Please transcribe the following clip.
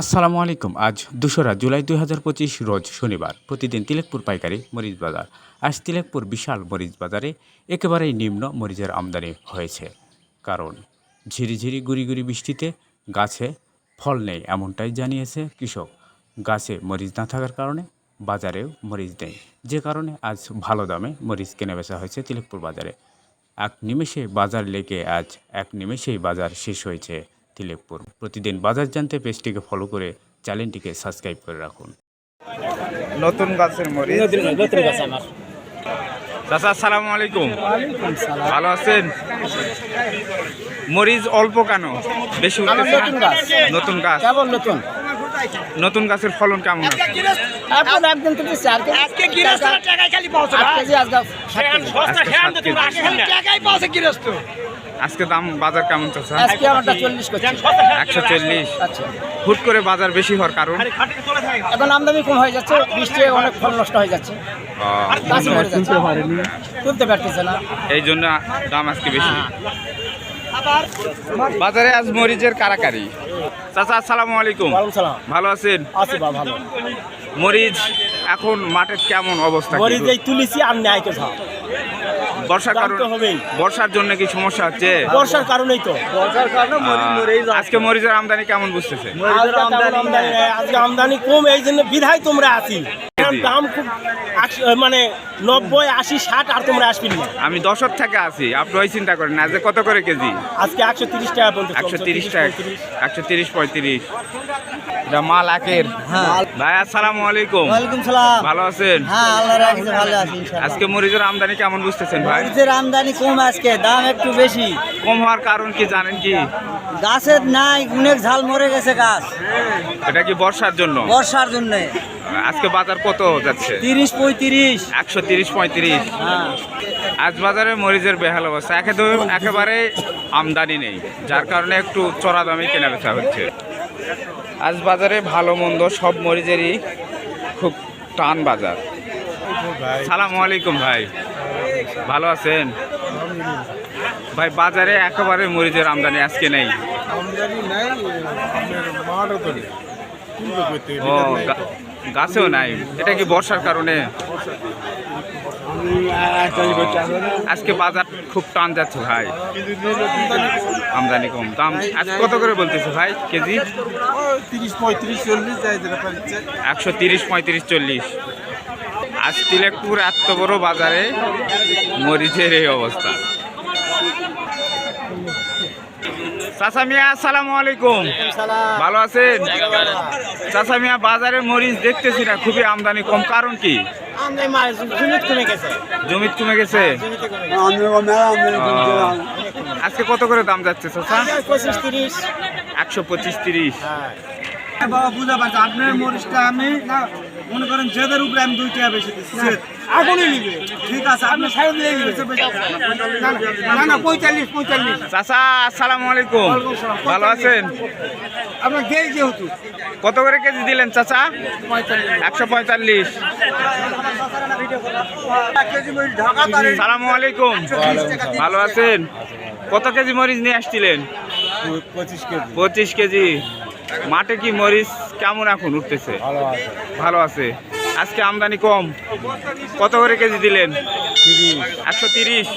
আসসালামু আলাইকুম। আজ দোসরা জুলাই দুই হাজার পঁচিশ রোজ শনিবার, প্রতিদিন তিলেকপুর পাইকারি মরিচ বাজার। আজ তিলেকপুর বিশাল মরিচ বাজারে একেবারেই নিম্ন মরিচের আমদানি হয়েছে। কারণ ঝিরিঝিরি গুড়ি গুড়ি বৃষ্টিতে গাছে ফল নেই এমনটাই জানিয়েছে কৃষক। গাছে মরিচ না থাকার কারণে বাজারেও মরিচ নেই। যে কারণে আজ ভালো দামে মরিচ কেনা বেচা হয়েছে তিলেকপুর বাজারে। এক নিমেষে বাজার লেগে আজ এক নিমেষেই বাজার শেষ হয়েছে। তিলেকপুর। প্রতিদিন বাজার জানতে পেজটিকে ফলো করে চ্যানেলটিকে সাবস্ক্রাইব করে রাখুন। নতুন গাছের মরিচ। চাচা আসসালামু আলাইকুম। ভালো আছেন? মরিচ অল্প কেন? বেশি নতুন গাছ। নতুন গাছ। কেবল নতুন। নতুন গাছের ফলন কেমন আজকে দাম বাজার কেমন চলছে? আজকে আমারটা চল্লিশ একশো চল্লিশ। আচ্ছা। হুট করে বাজার বেশি হওয়ার কারণ? এখন আমদানি কম হয়ে যাচ্ছে বৃষ্টি অনেক ফল নষ্ট হয়ে যাচ্ছে। তুলতে পারতেছে না। এই জন্য দাম আজকে বেশি। বাজারে আজ মরিচের কারাকারি। চাচা আসসালামু আলাইকুম। ভালো আছেন? আছি বা ভালো। মরিচ এখন মাঠের কেমন অবস্থা মরিচ এই তুলিছি আর ন্যায় কোথাও বর্ষার দাম কারণ তো হবেই। বর্ষার জন্য কি সমস্যা হচ্ছে? বর্ষার কারণেই তো। আহ, আজকে মরিচের আমদানি কেমন বুঝতেছে? আজকে আমদানি আজকে আমদানি কম এই জন্য বিধায় তোমরা আছি। দাম খুব মানে নব্বই আশি ষাট আর তোমরা আসবি না। আমি দশক থেকে আছি আপনি ওই চিন্তা করেন না যে কত করে কেজি? আজকে একশো তিরিশ টাকা পর্যন্ত একশো তিরিশ টাকা একশো তিরিশ পঁয়ত্রিশ। এটা মাল একের। ভাই আসসালামু আলাইকুম। ওয়ালাইকুম সালাম। ভালো আছেন? হ্যাঁ আল্লাহ রাখিছে ভালো আছি ইনশাআল্লাহ। আজকে মরিচের আমদানি কেমন বুঝতেছেন ভাই? মরিচের আমদানি কম আজকে দাম একটু বেশি। কম হওয়ার কারণ কি জানেন কি? গাছের নাই অনেক ঝাল মরে গেছে গাছ। এটা কি বর্ষার জন্য? বর্ষার জন্য। আজকে বাজার কত যাচ্ছে? তিরিশ পঁয়ত্রিশ। একশো তিরিশ পঁয়ত্রিশ। হ্যাঁ। আজ বাজারে মরিচের বেহাল অবস্থা। একেবারে একেবারে আমদানি নেই যার কারণে একটু চড়া দামে কেনা বেচা হচ্ছে। আজ বাজারে ভালো মন্দ সব মরিচেরই খুব টান বাজার। সালাম আলাইকুম ভাই। ভালো আছেন? ভাই বাজারে একেবারে মরিচের আমদানি আজকে নেই। ও গা- গাছেও নাই। এটা কি বর্ষার কারণে? আজকে বাজার খুব টান যাচ্ছে ভাই। আমদানি কম। দাম আজ কত করে বলতেছে ভাই কেজি? একশো তিরিশ, পঁয়ত্রিশ, চল্লিশ। আজ তিলেকপুর এত বড় বাজারে মরিচের এই অবস্থা। চাচা মিয়া আসসালামু আলাইকুম। ভালো আছেন? চাচা মিয়া বাজারে মরিচ দেখতেছি না খুবই আমদানি কম। কারণ কি? জমিত কমে গেছে। জমিত কমে গেছে? আজকে কত করে দাম যাচ্ছে চাচা? পঁচিশ তিরিশ। একশো পঁচিশ তিরিশ। বাবা বুঝা পারছে আপনার মরিচটা আমি মনে করেন জেদের উপরে আমি দুই টাকা বেশি দিচ্ছি এখনই নিবে। ঠিক আছে আপনি সাড়ে দিয়ে না না পঁয়তাল্লিশ পঁয়তাল্লিশ। চাচা আসসালামু আলাইকুম। ভালো আছেন? আপনার দেই যেহেতু। কত করে কেজি দিলেন চাচা? একশো পঁয়তাল্লিশ। ঢাকা তারে সালামু আলাইকুম। ভালো আছেন? কত কেজি মরিচ নিয়ে আসছিলেন? পঁচিশ কেজি। পঁচিশ কেজি। মাঠে কি মরিচ কেমন এখন উঠতেছে? ভালো আছে। আজকে আমদানি কম। কত করে কেজি দিলেন? একশো তিরিশ?